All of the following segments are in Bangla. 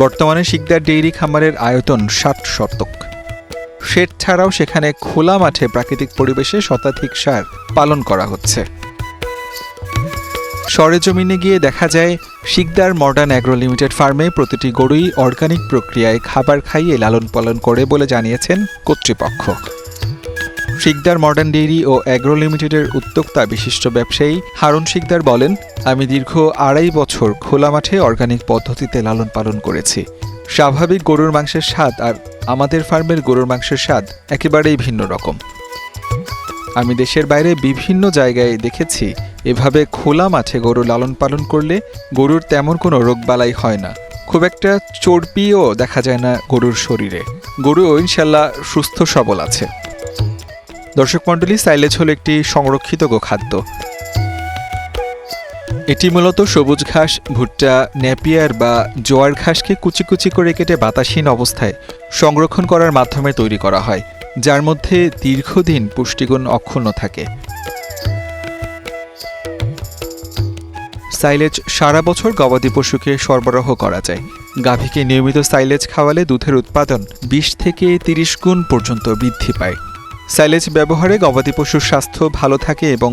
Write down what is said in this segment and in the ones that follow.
বর্তমানে শিকদার ডেইরি খামারের আয়তন ষাট শতক। শেড ছাড়াও সেখানে খোলা মাঠে প্রাকৃতিক পরিবেশে শতাধিক সার পালন করা হচ্ছে। সরেজমিনে গিয়ে দেখা যায়, শিকদার মডার্ন অ্যাগ্রো লিমিটেড ফার্মে প্রতিটি গরুই অর্গানিক প্রক্রিয়ায় খাবার খাইয়ে লালন পালন করে বলে জানিয়েছেন কর্তৃপক্ষ। শিকদার মডার্ন ডেইরি ও অ্যাগ্রো লিমিটেডের উদ্যোক্তা বিশিষ্ট ব্যবসায়ী হারুন শিকদার বলেন, আমি দীর্ঘ আড়াই বছর খোলা মাঠে অর্গানিক পদ্ধতিতে লালন পালন করেছি। স্বাভাবিক গরুর মাংসের স্বাদ আর আমাদের ফার্মের গরুর মাংসের স্বাদ একেবারেই ভিন্ন রকম। আমি দেশের বাইরে বিভিন্ন জায়গায় দেখেছি, এভাবে খোলা মাঠে গরু লালন পালন করলে গরুর তেমন কোনো রোগবালাই হয় না। খুব একটা চর্বিও দেখা যায় না গরুর শরীরে। গরুও ইনশাল্লাহ সুস্থ সবল আছে। দর্শক মণ্ডলী সাইলেজ হলো একটি সংরক্ষিত গোখাদ্য। এটি মূলত সবুজ ঘাস, ভুট্টা, নেপিয়ার বা জোয়ার ঘাসকে কুচি কুচি করে কেটে বাতাসহীন অবস্থায় সংরক্ষণ করার মাধ্যমে তৈরি করা হয়, যার মধ্যে দীর্ঘদিন পুষ্টিগুণ অক্ষুণ্ণ থাকে। সাইলেজ সারা বছর গবাদি পশুকে সরবরাহ করা যায়। গাভীকে নিয়মিত সাইলেজ খাওয়ালে দুধের উৎপাদন বিশ থেকে তিরিশ গুণ পর্যন্ত বৃদ্ধি পায়। সাইলেজ ব্যবহারে গবাদি পশুর স্বাস্থ্য ভালো থাকে এবং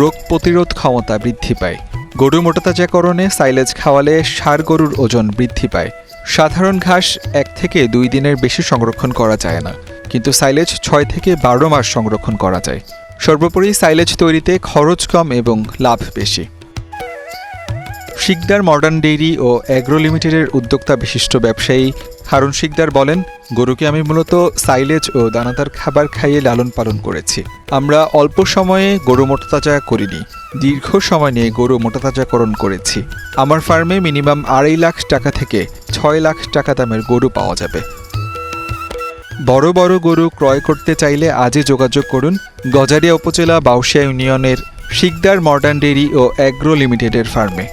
রোগ প্রতিরোধ ক্ষমতা বৃদ্ধি পায়। গরু মোটাতাজাকরণে সাইলেজ খাওয়ালে সার গরুর ওজন বৃদ্ধি পায়। সাধারণ ঘাস এক থেকে দুই দিনের বেশি সংরক্ষণ করা যায় না, কিন্তু সাইলেজ ছয় থেকে বারো মাস সংরক্ষণ করা যায়। সর্বোপরি সাইলেজ তৈরিতে খরচ কম এবং লাভ বেশি। শিকদার মডার্ন ডেইরি ও অ্যাগ্রো লিমিটেডের উদ্যোক্তা বিশিষ্ট ব্যবসায়ী হারুন শিকদার বলেন, গরুকে আমি মূলত সাইলেজ ও দানাদার খাবার খাইয়ে লালন পালন করেছি। আমরা অল্প সময়ে গরু মোটাতাজা করিনি। দীর্ঘ সময় নিয়ে গরু মোটাতাজাকরণ করেছি। আমার ফার্মে মিনিমাম আড়াই লাখ টাকা থেকে ছয় লাখ টাকা দামের গরু পাওয়া যাবে। বড় বড় গরু ক্রয় করতে চাইলে আজই যোগাযোগ করুন গজারিয়া উপজেলা বাউসিয়া ইউনিয়নের শিকদার মডার্ন ডেইরি ও অ্যাগ্রো লিমিটেডের ফার্মে।